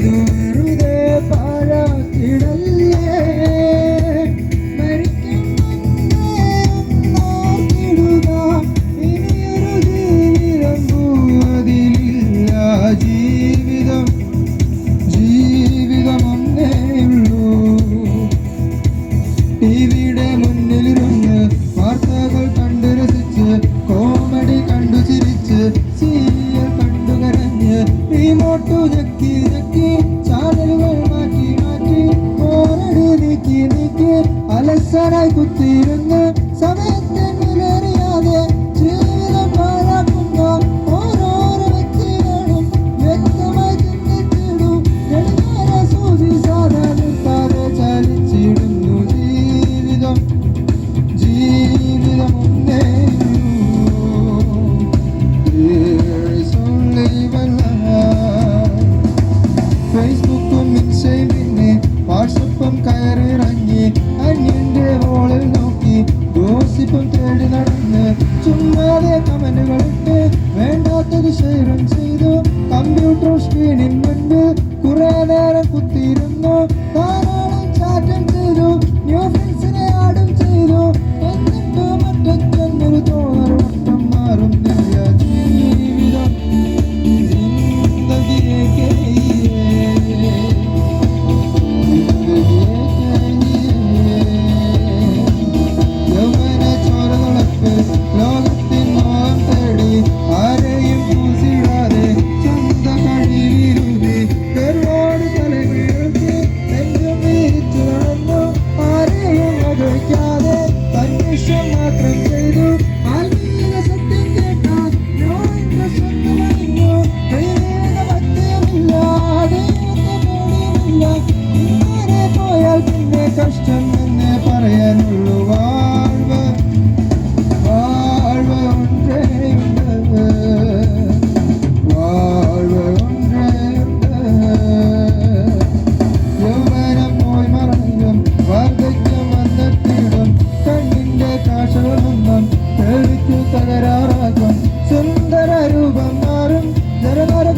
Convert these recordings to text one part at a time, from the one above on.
You. 사랑꽃 피는 날 സ്ക്രീനിൻ കുറെ നേരം കുത്തിയിരുന്നു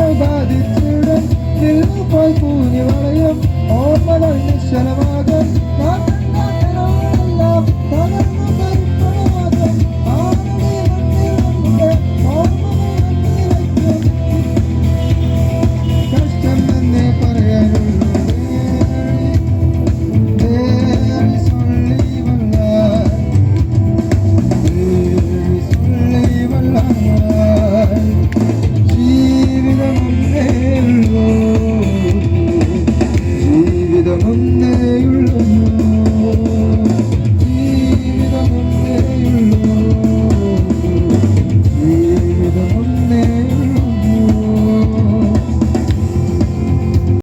ഓർമ്മകൾ ബാധിച്ചിടൻ പോയി പൂഞ്ഞു വളയും. ഓർമ്മകൾ നിശ്ചലമാകും 없네 울면